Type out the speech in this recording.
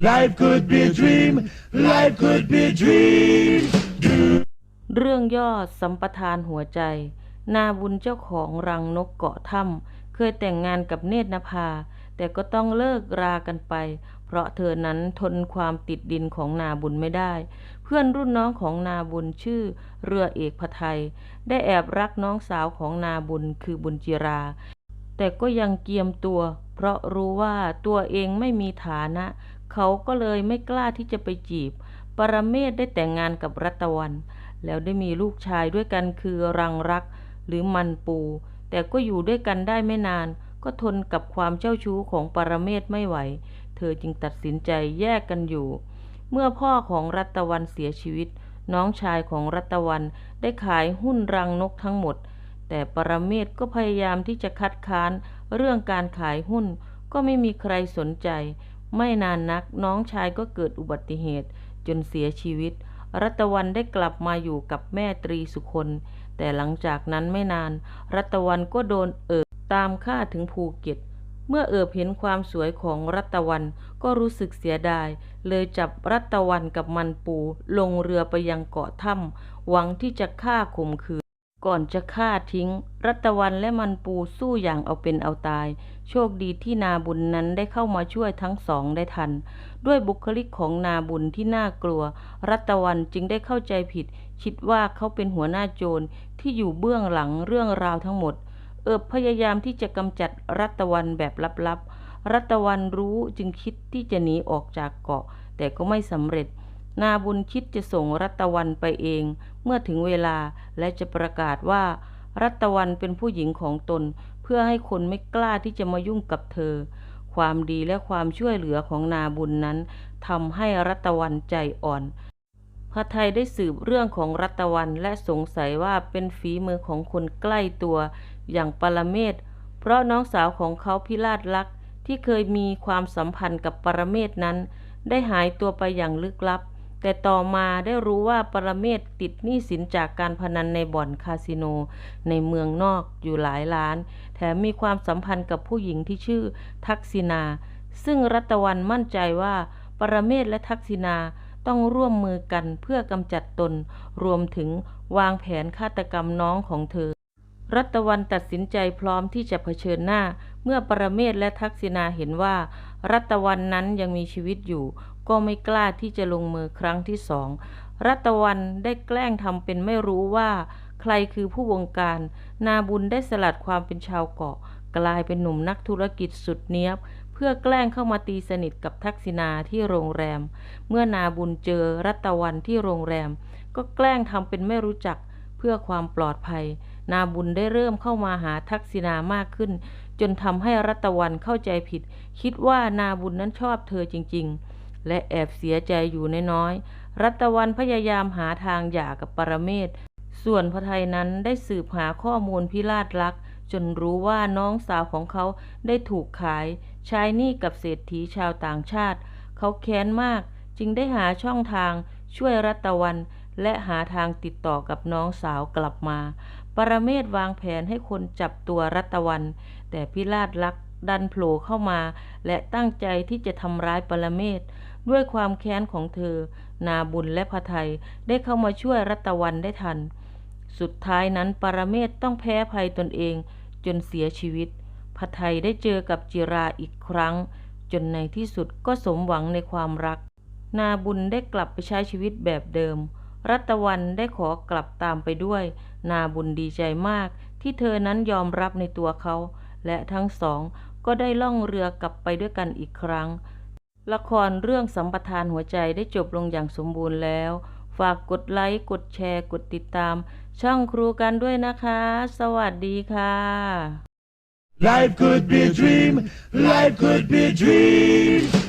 Life could be a dream. Life could be a dream. เรื่องย่อสัมปทานหัวใจ นาบุญเจ้าของรังนกเกาะถ้ำเคยแต่งงานกับเนตรนภา แต่ก็ต้องเลิกรากันไป เพราะเธอนั้นทนความติดดินของนาบุญไม่ได้ เพื่อนรุ่นน้องของนาบุญชื่อเรือเอกพไทย ได้แอบรักน้องสาวของนาบุญคือบุญจิรา แต่ก็ยังเกียมตัว เพราะรู้ว่าตัวเองไม่มีฐานะ เขาก็เลยไม่กล้าที่จะไปจีบ ปรเมศได้แต่งงานกับรัตวัน แล้วได้มีลูกชายด้วยกันคือรังรักหรือมันปู แต่ก็อยู่ด้วยกันได้ไม่นาน ก็ทนกับความเจ้าชู้ของปรเมศไม่ไหว เธอจึงตัดสินใจแยกกันอยู่ เมื่อพ่อของรัตวันเสียชีวิต น้องชายของรัตวันได้ขายหุ้นรังนกทั้งหมด แต่ปรเมศก็พยายามที่จะคัดค้านเรื่องการขายหุ้นก็ไม่มีใครสนใจ ไม่นานนักน้องชายก็เกิดอุบัติเหตุจนเสียชีวิต รัตวันได้กลับมาอยู่กับแม่ตรีสุคน แต่หลังจากนั้นไม่นาน รัตวันก็โดนเอิบตามฆ่าถึงภูเก็ต เมื่อเอิบเห็นความสวยของรัตวันก็รู้สึกเสียดาย เลยจับรัตวันกับมันปูลงเรือไปยังเกาะถ้ำหวังที่จะฆ่าข่มขืน ก่อนจะฆ่าทิ้ง รัตวันและมันปูสู้อย่างเอาเป็นเอาตาย โชคดีที่นาบุญนั้นได้เข้ามาช่วยทั้งสองได้ทัน ด้วยบุคลิกของนาบุญที่น่ากลัว รัตวันจึงได้เข้าใจผิด คิดว่าเขาเป็นหัวหน้าโจรที่อยู่เบื้องหลังเรื่องราวทั้งหมด เอิบพยายามที่จะกำจัดรัตวันแบบลับๆ รัตวันรู้จึงคิดที่จะหนีออกจากเกาะ แต่ก็ไม่สำเร็จ นาบุญคิดจะส่งรัตวันไปเอง เมื่อถึงเวลาและจะประกาศว่า รัตวันเป็นผู้หญิงของตน เพื่อให้คนไม่กล้าที่จะมายุ่งกับเธอ ความดีและความช่วยเหลือของนาบุญนั้นทำให้รัตวันใจอ่อนพระไทยได้สืบเรื่องของรัตวันและสงสัยว่าเป็นฝีมือของคนใกล้ตัวอย่างปรเมศ เพราะน้องสาวของเขาพิราชลักษ์ที่เคยมีความสัมพันธ์กับปรเมศนั้น ได้หายตัวไปอย่างลึกลับ แต่ต่อมาได้รู้ว่าปรเมศติดหนี้สินจากการพนันในบ่อนคาสิโน ในเมืองนอกอยู่หลายล้าน แถมมีความสัมพันธ์กับผู้หญิงที่ชื่อทักษิณาซึ่งรัตวันมั่นใจว่าปรเมศและทักษิณาต้องร่วมมือกันเพื่อกำจัดตน รวมถึงวางแผนฆาตกรรมน้องของเธอ รัตวันตัดสินใจพร้อมที่จะเผชิญหน้า เมื่อปรเมศและทักษิณาเห็นว่า รัตวันนั้นยังมีชีวิตอยู่ ก็ไม่กล้าที่จะลงมือครั้งที่สอง รัตวันได้แกล้งทำเป็นไม่รู้ว่า ใครคือผู้วงการ นาบุญได้สลัดความเป็นชาวเกาะ กลายเป็นหนุ่มนักธุรกิจสุดเนี้ยบ เพื่อแกล้งเข้ามาตีสนิทกับทักษิณาที่โรงแรม เมื่อนาบุญเจอรัตวันที่โรงแรม ก็แกล้งทำเป็นไม่รู้จัก เพื่อความปลอดภัย นาบุญได้เริ่มเข้ามาหาทักษิณามากขึ้น จนทำให้รัตวันเข้าใจผิด คิดว่านาบุญนั้นชอบเธอจริง ๆ และแอบเสียใจอยู่น้อยๆ รัตวันพยายามหาทางหย่ากับปรเมศ ส่วนพระไทยนั้นได้สืบหาข้อมูลพิราชลักษ์จนรู้ว่าน้องสาวของเขาได้ถูกขาย ใช้หนี้กับเศรษฐีชาวต่างชาติ เขาแค้นมากจึงได้หาช่องทางช่วยรัตวัน และหาทางติดต่อกับน้องสาวกลับมา ปรเมศวางแผนให้คนจับตัวรัตวัน แต่พิราชลักษ์ ดันโผล่เข้ามา และตั้งใจที่จะทำร้ายปรเมศด้วยความแค้นของเธอ นาบุญและพระไทยได้เข้ามาช่วยรัตวันได้ทัน สุดท้ายนั้นปรเมศต้องแพ้ภัยตนเองจนเสียชีวิตพระไทยได้เจอกับจิราอีกครั้ง จนในที่สุดก็สมหวังในความรัก นาบุญได้กลับไปใช้ชีวิตแบบเดิม รัตวันได้ขอกลับตามไปด้วย นาบุญดีใจมากที่เธอนั้นยอมรับในตัวเขา และทั้งสอง ก็ได้ล่องเรือกลับไปด้วยกันอีกครั้ง ละครเรื่องสัมปทานหัวใจได้จบลงอย่างสมบูรณ์แล้ว ฝากกดไลค์ กดแชร์ กดติดตาม ช่องครูกันด้วยนะคะ สวัสดีค่ะ Life could be a dream. Life could be a dream.